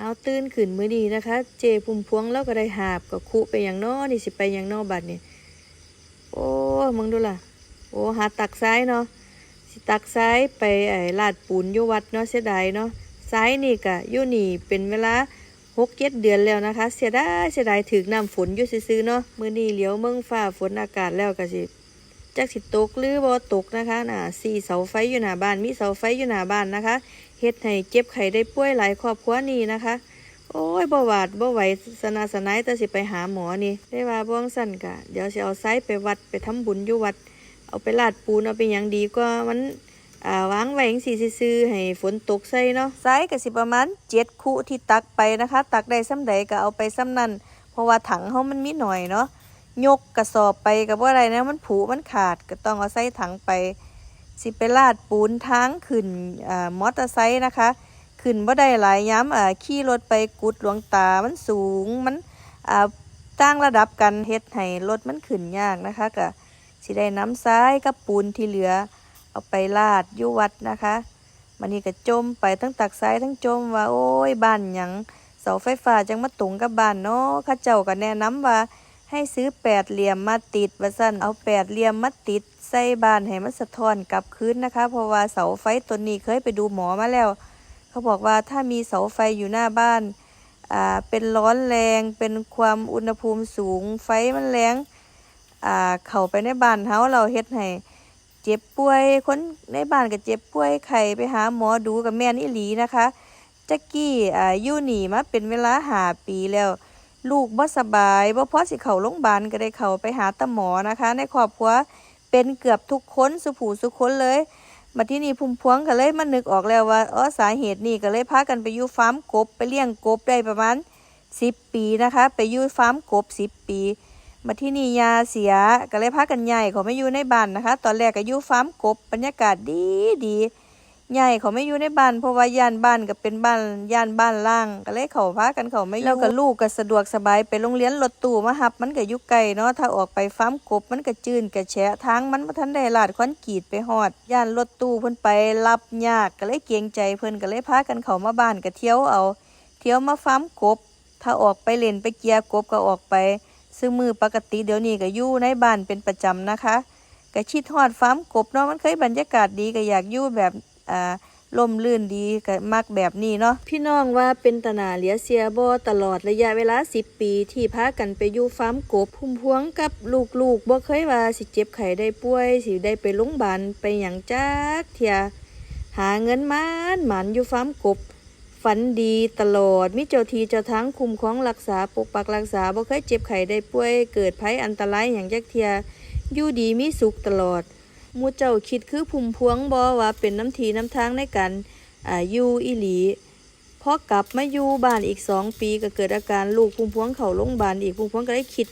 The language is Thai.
เอาตื่นขึ้นมือนี้นะคะ เจพุ่มพวงแล้วก็ได้หาบกับคุไปอย่างนอนี่สิไปอย่างนอบัดนี่โอ้มึงดูล่ะ โอ้หาตักซ้ายเนาะสิตักซ้ายไปไอ้ลาดปูนยูวัดเนาะเสียดายเนาะซ้ายนี่กะยู่นี่เป็นเวลาหกเจ็ดเดือนแล้วนะคะ เสียดายเสียดายถึกน้ำฝนยู่ซื่อเนาะมือนี้เหลียวเมืองฟ้าฝนอากาศแล้วก็สิ จักสิตกหรือบ่ตกนะคะน่ะสี่เสาไฟอยู่หน้าบ้าน มีเสาไฟอยู่หน้าบ้านนะคะเฮ็ดให้เจ็บไข้ได้ป่วยหลายครอบครัวนี่นะคะ โอ้ยบ่หวาดบ่ไหวสนาสนายแต่สิไปหาหมอนี่ ได้ว่าบ่สั่นกะ เดี๋ยวสิเอาไซไปวัดไปทำบุญอยู่วัด เอาไปลาดปูนเอาไปยังดีกว่ามันอ่าวางไว้จังซี่ซื่อให้ฝนตกใส่เนาะไซก็สิประมาณ7คุที่ตักไปนะคะ ตักได้ซ้ำใดก็เอาไปซ้ำนั้นเพราะว่าถังเฮามันมีหน่อยเนาะ ยกกระสอบไปกับว่าอะไรนะมันผุมันขาดก็ต้องเอาใส่ถังไป สิไปลาดปูนทางขึ้นอมอเตอร์ไซค์นะคะ ขึ้นบ่ได้หลายย้ำขี่รถไปกุดหลวงตามันสูงมันตั้งระดับกันเฮ็ดให้รถมันขึ้นยากนะคะก็สิได้น้ำซ้ายกับปูนที่เหลือ เอาไปลาดยู่วัดนะคะมันนี่ก็จมไปทั้งตักซ้ายทั้งจมว่าโอ้ยบ้านหยังเสาไฟฟ้าจังมาตรงกับบ้านเนาะข้าเจ้าก็แนะนำว่า ให้ซื้อแปดเหลี่ยมมาติดว่าสั้นเอาแปดเหลี่ยมมาติด ใส่บ้านให้มันสะท้อนกลับคืนนะคะ เพราะว่าเสาไฟตัวนี้เคยไปดูหมอมาแล้ว เขาบอกว่าถ้ามีเสาไฟอยู่หน้าบ้านอ่าเป็นร้อนแรงเป็นความอุณหภูมิสูงไฟมันแรงอ่าเข้าไปในบ้านเฮาเราเฮ็ดให้เจ็บป่วยคนในบ้านก็เจ็บป่วยไข้ไปหาหมอดูกับแม่นอีหลีนะคะจักกี้อ่ายู่นี่มาเป็นเวลาหาปีแล้ว ลูกบ่สบายบ่พอสิเข้าโรงพยาบาลก็ได้เข้าไปหาตาหมอนะคะ ในครอบครัวเป็นเกือบทุกคนสุผู้สุคนเลยมาที่นี่พุ่มพวงก็เลยมานึกออกแล้วว่าอ๋อสาเหตุนี่ก็เลยพากันไปอยู่ฟาร์มกบไปเลี้ยงกบได้ประมาณ10ปีนะคะ ไปอยู่ฟาร์มกบ10ปี มาที่นี่ยาเสียก็เลยพากันใหญ่เขาไม่อยู่ในบ้านนะคะ ตอนแรกก็อยู่ฟาร์มกบบรรยากาศดีดี ใหญ่เขาไม่อยู่ในบ้านเพราะว่าย่านบ้านก็เป็นบ้านย่านบ้านล่าง ก็เลยเขาพากันเขาไม่อยู่แล้วก็ลูกก็สะดวกสบายไปโรงเรียนรถตู้มาหับ มันก็อยู่ไกลเนาะถ้าออกไปฟาร์มกบมันก็จืนก็แฉะทางมันบ่ทันได้ลาดคอนกรีตไปฮอดย่านรถตู้เพิ่นไปรับยากก็เลยเกรงใจเพิ่นก็เลยพากันเขามาบ้านก็เที่ยวเอา เที่ยวมาฟาร์มกบ ถ้าออกไปเล่นไปเกียร์กบก็ออกไป ซึ่งมือปกติเดี๋ยวนี้ก็อยู่ในบ้านเป็นประจำนะคะก็ชิดฮอดฟาร์มกบเนาะมันเคยบรรยากาศดีก็อยากอยู่แบบ อ่าลมลื่นดีก็มักแบบนี้เนาะพี่น้องว่าเป็นตนาเหลียเสียบ่ตลอดระยะเวลา 10 ปี ที่พากันไปอยู่ฟาร์มกบพุ่มพวงกับลูกๆบ่เคยว่าสิเจ็บไข้ได้ป่วย สิได้ไปโรงพยาบาลไปหยังจักเทียหาเงินมานหมันอยู่ฟาร์มกบ ฝันดีตลอดมิเจ้าทีเจ้าทางคุ้มครองรักษาปกปักรักษาบ่เคยเจ็บไข้ได้ป่วย เกิดภัยอันตรายอย่างจักเทียอยู่ดีมีสุขตลอด มูเจ้าคิดคือพุ่มพวงบ่ว่าเป็นน้ำทีน้ำทางในการอ่าอยู่อีหลีพอกลับมาอยู่บ้านอีกสองปีก็เกิดอาการลูกพุ่มพวงเข่าโรงพยาบาลอีกพุ่มพวงก็ได้คิด